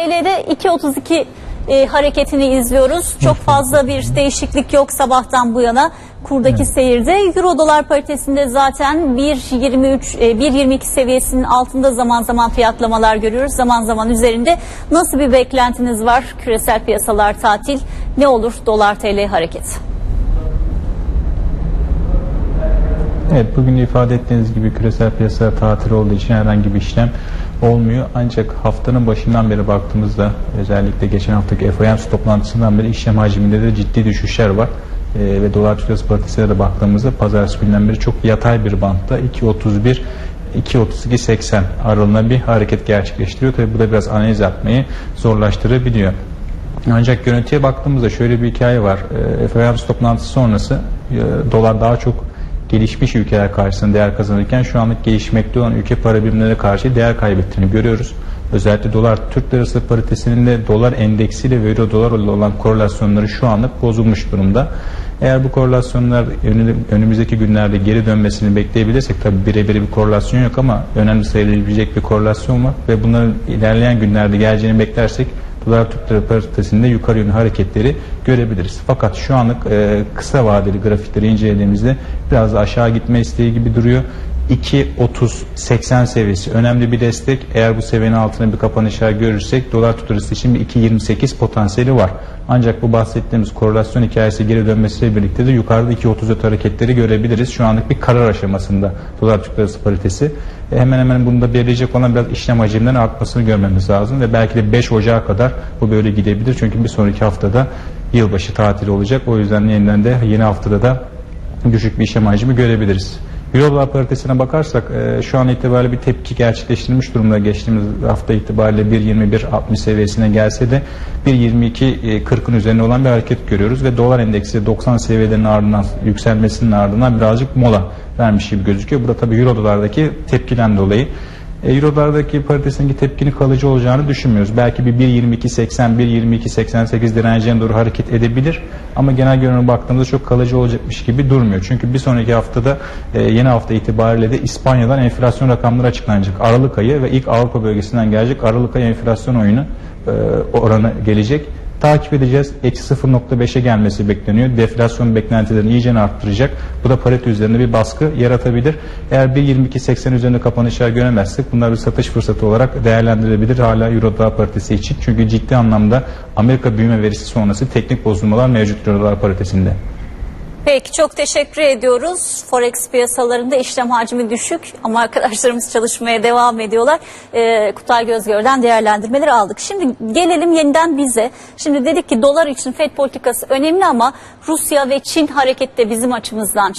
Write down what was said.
TL'de 2.32 e, hareketini izliyoruz. Çok fazla bir değişiklik yok sabahtan bu yana kurdaki seyirde. Euro dolar paritesinde zaten 1.23 e, 1.22 seviyesinin altında zaman zaman fiyatlamalar görüyoruz. Zaman zaman üzerinde. Nasıl bir beklentiniz var? Küresel piyasalar tatil. Ne olur dolar TL hareketi? Evet bugün de ifade ettiğiniz gibi küresel piyasa tatil olduğu için herhangi bir işlem olmuyor. Ancak haftanın başından beri baktığımızda özellikle geçen haftaki FOMC toplantısından beri işlem hacminde de ciddi düşüşler var. Ee, ve dolar Türk paritesine de baktığımızda pazartesi günden beri çok yatay bir bantta 2.31 2.32.80 aralığında bir hareket gerçekleştiriyor. Tabi bu da biraz analiz yapmayı zorlaştırabiliyor. Ancak görüntüye baktığımızda şöyle bir hikaye var. E, FOMC toplantısı sonrası e, dolar daha çok gelişmiş ülkeler karşısında değer kazanırken şu anlık gelişmekte olan ülke para birimlerine karşı değer kaybettiğini görüyoruz. Özellikle dolar Türk lirası paritesinin de dolar endeksiyle ve euro dolar olan korelasyonları şu anlık bozulmuş durumda. Eğer bu korelasyonlar önü- önümüzdeki günlerde geri dönmesini bekleyebilirsek tabi birebir bir korelasyon yok ama önemli sayılabilecek bir korelasyon var ve bunların ilerleyen günlerde geleceğini beklersek dolar Türk lirası paritesinde yukarı yönlü hareketleri görebiliriz. Fakat şu anlık e, kısa vadeli grafikleri incelediğimizde biraz da aşağı gitme isteği gibi duruyor. 2.30-80 seviyesi önemli bir destek. Eğer bu seviyenin altına bir kapanışlar görürsek dolar lirası için bir 2.28 potansiyeli var. Ancak bu bahsettiğimiz korelasyon hikayesi geri dönmesiyle birlikte de yukarıda 2.34 hareketleri görebiliriz. Şu anlık bir karar aşamasında dolar lirası paritesi. E, hemen hemen bunu da belirleyecek olan biraz işlem hacimlerinin artmasını görmemiz lazım ve belki de 5 Ocağı kadar bu böyle gidebilir. Çünkü bir sonraki haftada yılbaşı tatili olacak. O yüzden yeniden de yeni haftada da düşük bir işlem hacmi görebiliriz. Euro paritesine bakarsak e, şu an itibariyle bir tepki gerçekleştirilmiş durumda. Geçtiğimiz hafta itibariyle 1.21.60 seviyesine gelse de 1.22.40'ın üzerine olan bir hareket görüyoruz ve dolar endeksi 90 seviyelerinin ardından yükselmesinin ardından birazcık mola vermiş gibi gözüküyor. Bu da tabii Euro dolardaki tepkiden dolayı. E, Euro dolardaki paritesindeki tepkinin kalıcı olacağını düşünmüyoruz. Belki bir 1.22.80, 1.22.88 direncine doğru hareket edebilir. Ama genel görünüme baktığımızda çok kalıcı olacakmış gibi durmuyor. Çünkü bir sonraki haftada e, yeni hafta itibariyle de İspanya'dan enflasyon rakamları açıklanacak. Aralık ayı ve ilk Avrupa bölgesinden gelecek Aralık ayı enflasyon oyunu e, oranı gelecek. Takip edeceğiz. Eksi 0.5'e gelmesi bekleniyor. Deflasyon beklentilerini iyice arttıracak. Bu da parite üzerinde bir baskı yaratabilir. Eğer 1.22.80 üzerinde kapanışlar göremezsek bunlar bir satış fırsatı olarak değerlendirilebilir hala Euro dolar paritesi için. Çünkü ciddi anlamda Amerika büyüme verisi sonrası teknik bozulmalar mevcut Euro dolar paritesinde. Peki çok teşekkür ediyoruz. Forex piyasalarında işlem hacmi düşük ama arkadaşlarımız çalışmaya devam ediyorlar. Ee, Kutay Gözgör'den değerlendirmeleri aldık. Şimdi gelelim yeniden bize. Şimdi dedik ki dolar için FED politikası önemli ama Rusya ve Çin harekette bizim açımızdan